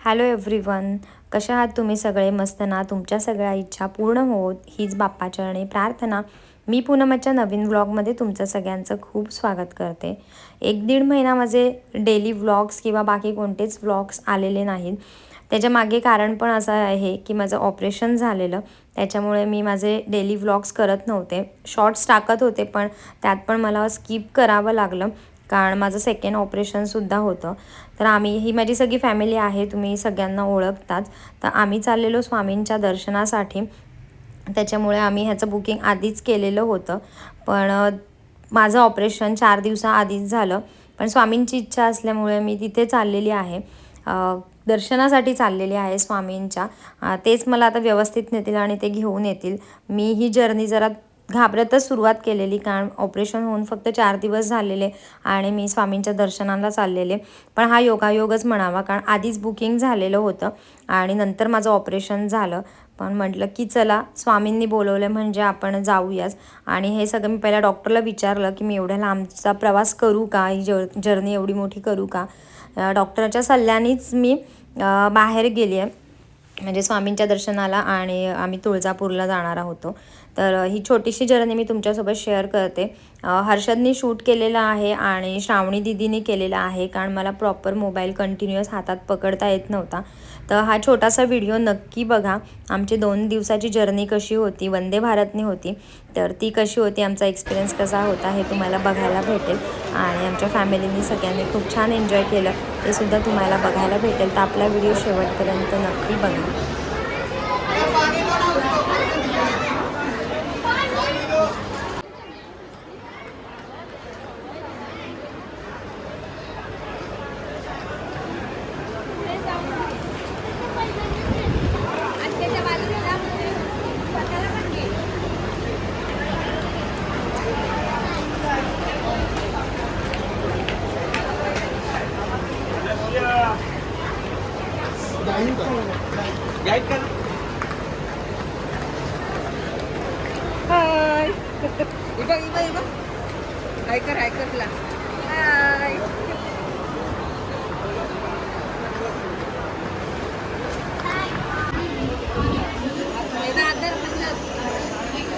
Hello everyone कशा आहात तुम्ही सगळे? मस्त ना? तुमच्या सगळ्या इच्छा पूर्ण होत. हीच बाप्पाचरणी प्रार्थना. मी पूनमच्या नवीन व्लॉगमध्ये तुमचं सगळ्यांचं खूप स्वागत करते. एक दीड महिना माझे डेली व्लॉग्स किंवा बाकी कोणतेच व्लॉग्स आलेले नाहीत. त्याच्यामागे कारण पण असं आहे की माझं ऑपरेशन झालेलं. त्याच्यामुळे मी माझे डेली व्लॉग्स करत नव्हते. शॉर्ट्स टाकत होते पण त्यात पण मला स्किप करावं लागलं. कारण माझं सेकंड ऑपरेशनसुद्धा होतं. तर आम्ही ही माझी सगळी फॅमिली आहे तुम्ही सगळ्यांना ओळखताच. तर आम्ही चाललेलो स्वामींच्या दर्शनासाठी. त्याच्यामुळे आम्ही ह्याचं बुकिंग आधीच केलेलं होतं. पण माझं ऑपरेशन चार दिवसाआधीच झालं. पण स्वामींची इच्छा असल्यामुळे मी तिथे चाललेली आहे. दर्शनासाठी चाललेली आहे स्वामींच्या. तेच मला आता व्यवस्थित नेतील आणि ते घेऊन येतील. मी ही जर्नी जरा घाबरतच सुरुवात केलेली कारण ऑपरेशन होऊन फक्त चार दिवस झालेले आणि मी स्वामींच्या दर्शनाला चाललेले. पण हा योगायोगच म्हणावा कारण आधीच बुकिंग झालेलं होतं आणि नंतर माझं ऑपरेशन झालं. पण म्हटलं की चला स्वामींनी बोलवलं म्हणजे आपण जाऊयाच. आणि हे सगळं मी पहिल्या डॉक्टरला विचारलं की मी एवढ्या लांबचा प्रवास करू का? ही जर जर्नी एवढी मोठी करू का? डॉक्टरच्या सल्ल्यानेच मी बाहेर गेली आहे म्हणजे स्वामींच्या दर्शनाला आणि आम्ही तुळजापूरला जाणार होतो तर ही छोटीशी जर्नी मी तुमच्यासोबत शेअर करते. हर्षदनी शूट केलेलं आहे आणि श्रावणी दिदीने केलेलं आहे कारण मला प्रॉपर मोबाईल कंटिन्युअस हातात पकडता येत नव्हता. तर हा छोटासा व्हिडिओ नक्की बघा. आमची दोन दिवसाची जर्नी कशी होती वंदे भारतने होती तर ती कशी होती आमचा एक्सपिरियन्स कसा होता हे तुम्हाला बघायला भेटेल. आणि आमच्या फॅमिलीनी सगळ्यांनी खूप छान एन्जॉय केलं ते सुद्धा तुम्हाला बघायला भेटेल. तर आपला व्हिडिओ शेवटपर्यंत नक्की बघा हाय हे बघ हे बघ हे बघ हाय कर हाय करला हाय हे दादर म्हणलं.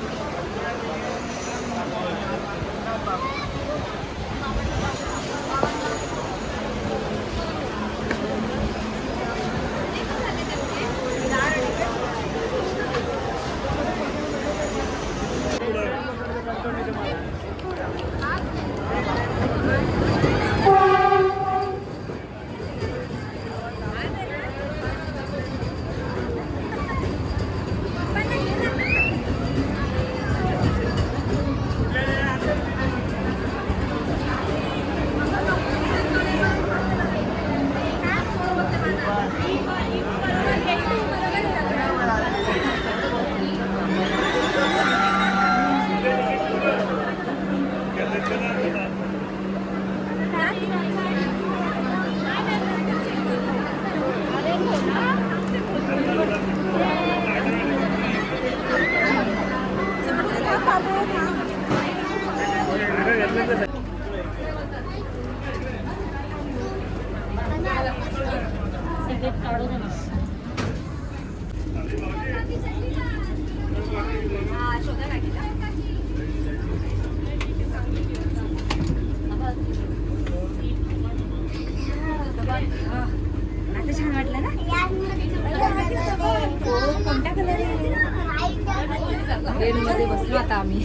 आता आम्ही.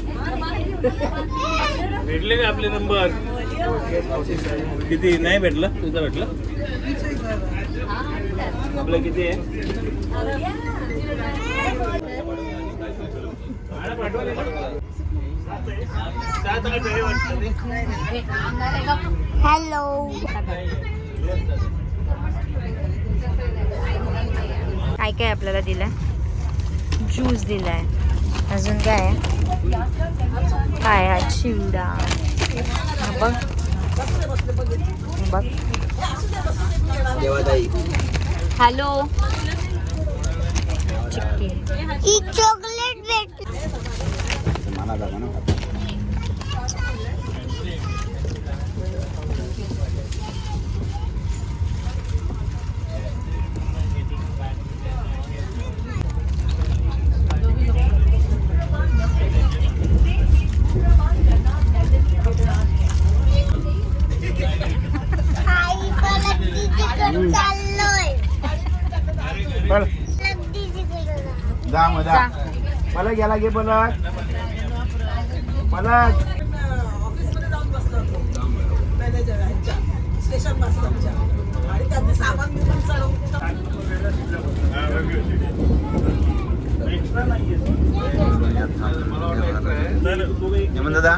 भेटले का आपले नंबर? किती? नाही भेटलं? तुझं भेटलं? आपलं किती आहे? ते. काय काय आपल्याला दिलंय? ज्यूस दिलाय. अजून काय आहे? काय हा चिवडा. बघ. बघ. हॅलो. चिक्की. चॉकलेट भेट मधा मला गेला घे बोला मला ऑफिसमध्ये जाऊन बसलो होतो मॅनेजर ह्यांच्या स्टेशन मास्टरच्या आणि त्यांनी सामान चढवून दादा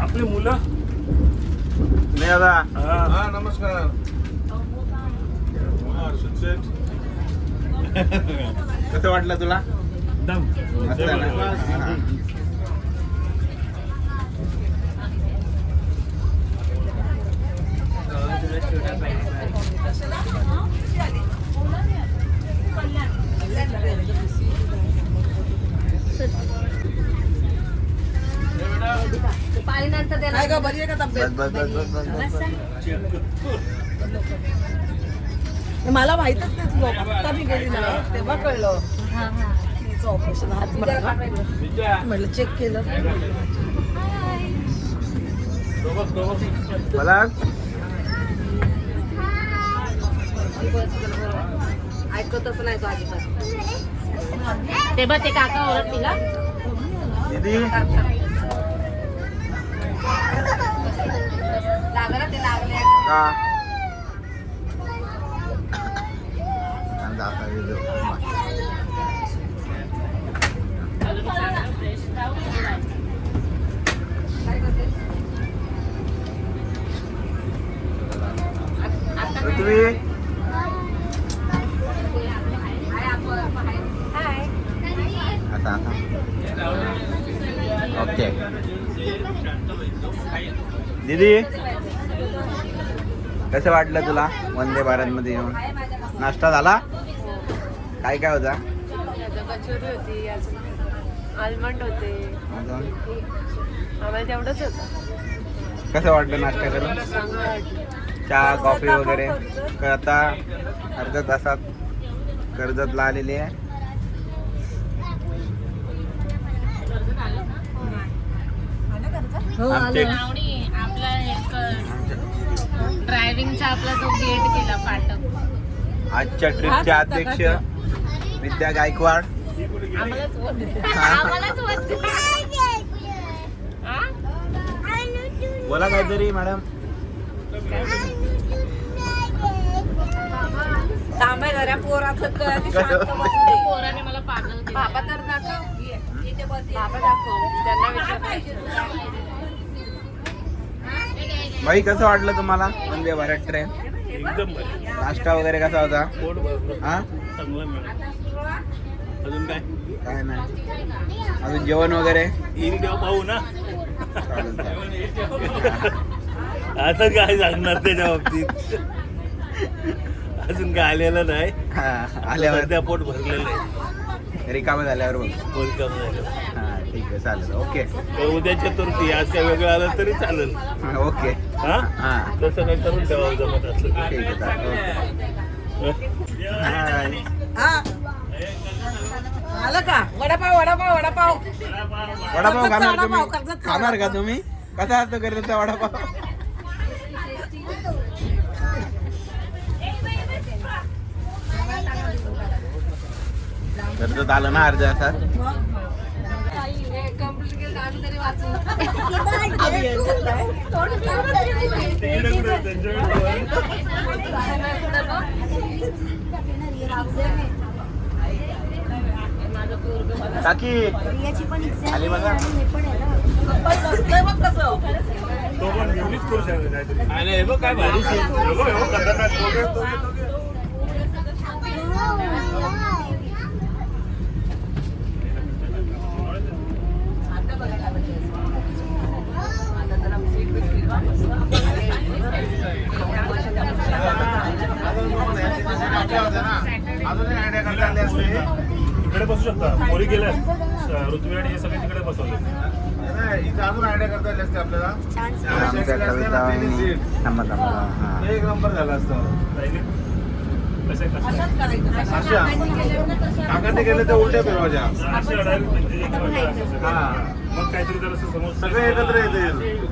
आपली मुलं. नाही दादा हा. नमस्कार. शेठ कसं वाटलं तुला? दम मस्त आहे ना? काय ग बरी आहे का बस तब्येत? बस बस बस बस बस मला माहितच नाही तुझं आता. मी गेली ना तेव्हा कळलं. तिचं ऑपरेशन हात म्हटलं म्हटलं चेक केलं. मला? ऐकतच नाही तो अजिबात. ते बघ ते काका ओळखते का दीदी? लागलं ते लागले आता. ओके. दीदी? कसं वाटलं तुला? वंदे भारतमध्ये येऊन? नाश्ता झाला? काय काय होता? कचोरी होती आलमंड होते. आम्हाला तेवढंच होतं. कसं वाटलं नाश्ता करून? चहा कॉफी वगैरे? आता अर्ध्या तासात कर्जतला आलेली आहे? एक ड्रायव्हिंगचा आपला तो गेट केला फाटक आजच्या ट्रिपचे अध्यक्ष विद्या गायकवाड. हा. हा? बोला काहीतरी मॅडम. तांबे जरा पोराचं कळत पोराने मला पागल केलं. बाबा तर दाखव. बाबा दाखव. त्यांना विचार भाई कसं वाटलं तुम्हाला? वंदे भारत ट्रेन. एकदम बरं. नाश्ता वगैरे कसा होता? पोट भरलं. हा? चांगलं मिळालं अजून काय? काय नाही. अजून जेवण वगैरे? येईल तेव्हा पाहू ना. चालेल, चालेल. आता काय सांगणार त्याच्या बाबतीत? अजून काय आलेलं नाही. हा, आल्यावर. सध्या पोट भरलेलं आहे. रिकामं झाल्यावर बघ. पोट कमी झालं हा ठीक आहे चालेल. ओके. तर उद्या चतुर्थी आज काय वेगळं आलं तरी चालेल. ओके. हा? हा. तसं काही करून ठेवावं जमत असलं तर. ठीक आहे चालेल. ओके. हाय. आलं का? वडापाव वडापाव वडापाव. वडापाव खाणार वडापाव, तुम्ही? कर्जतचा खाणार का वडापाव. तुम्ही? कसा असतो कर्जतचा वडापाव? कर्जत आलं ना अर्ध्या तासात. काकी आली बघा कसं आणि हे बघ काय भारी scene. हे बघ, हे बघ, खतरनाक. दोघे- दोघे- दोघे. तिकडे बसू शकता. पोरी गेल्या ऋतू आणि हे सगळे तिकडे बसवले कविता वहिनी थांबा थांबा हा. एक नंबर झाला असतं. अशा काकांनी गेले उलट्या म्हणजे. हा. समोर सगळे एकत्र येतील.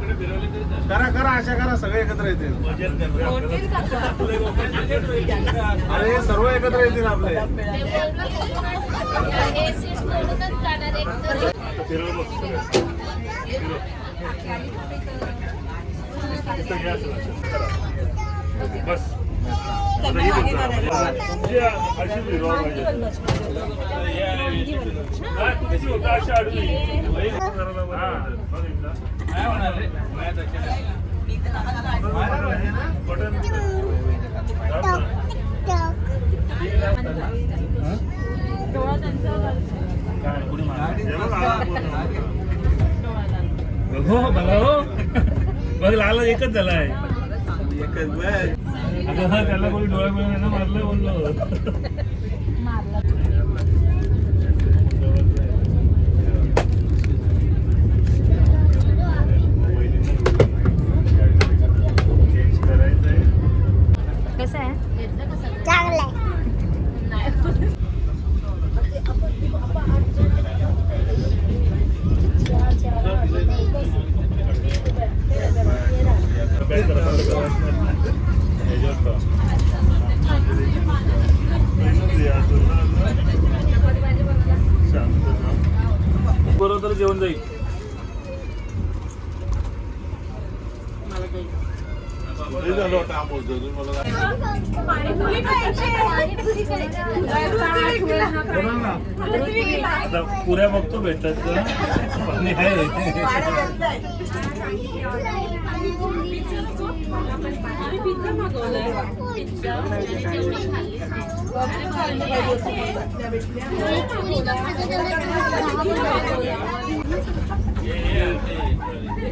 करा करा आशा करा सगळे एकत्र येतील. अरे सर्व एकत्र येतील आपले. हे सीट सोडूनच जाणार एक तर फिरवलं बघ सगळं. फिरव. इथं घ्या असं लक्षात. बस आता ही बघ जरा. तुमची अशी फिरवा पाहिजे. काय तुमची होता अशी अडली हा, बघ एकदा. बटन दाब ना. काय? हे बघ. बघ हो, बघा हो. बघ लाल एकच झालाय एकच बस अगं हा त्याला कोणी डोळ्या मिळून मारलं बोललो चेंज करायचंय कसं आहे चांगलाय बॅक करा, बंद करा. ह्याच्यावर करा. शांत बरोबर जेवण जाईल झालं होतं हा पुऱ्या बघतो भेटतात पाणी आहे अलगमध्ये जाऊन चौकट चालू आहे. असं उभं राहायचं, एक पाय पुढे. ए, gap आहे बघ, gap आहे.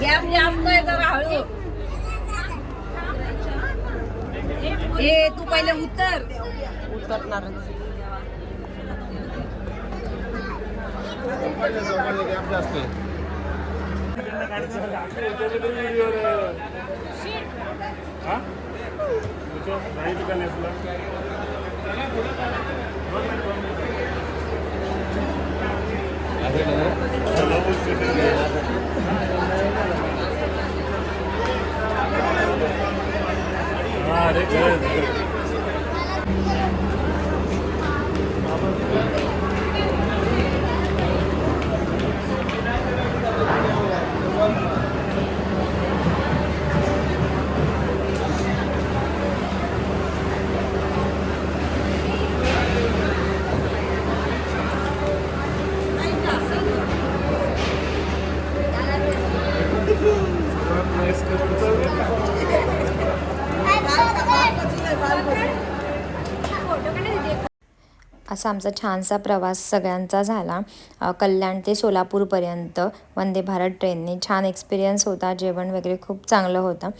गॅप जास्त आहे जरा हळू ए तू पहिले उतर चौकाच्या जास्त आहे. हा? तुझं नाही ठिकाणी असला हा असा आमचा छानसा प्रवास सगळ्यांचा झाला. कल्याण ते सोलापूरपर्यंत वंदे भारत ट्रेनने छान एक्सपिरियन्स होता जेवण वगैरे खूप चांगलं होतं.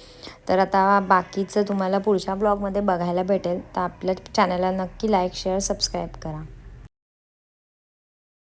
तर आता बाकीचं तुम्हाला पुढच्या ब्लॉगमध्ये बघायला भेटेल. तर आपल्या चॅनलला नक्की लाईक शेअर सबस्क्राईब करा.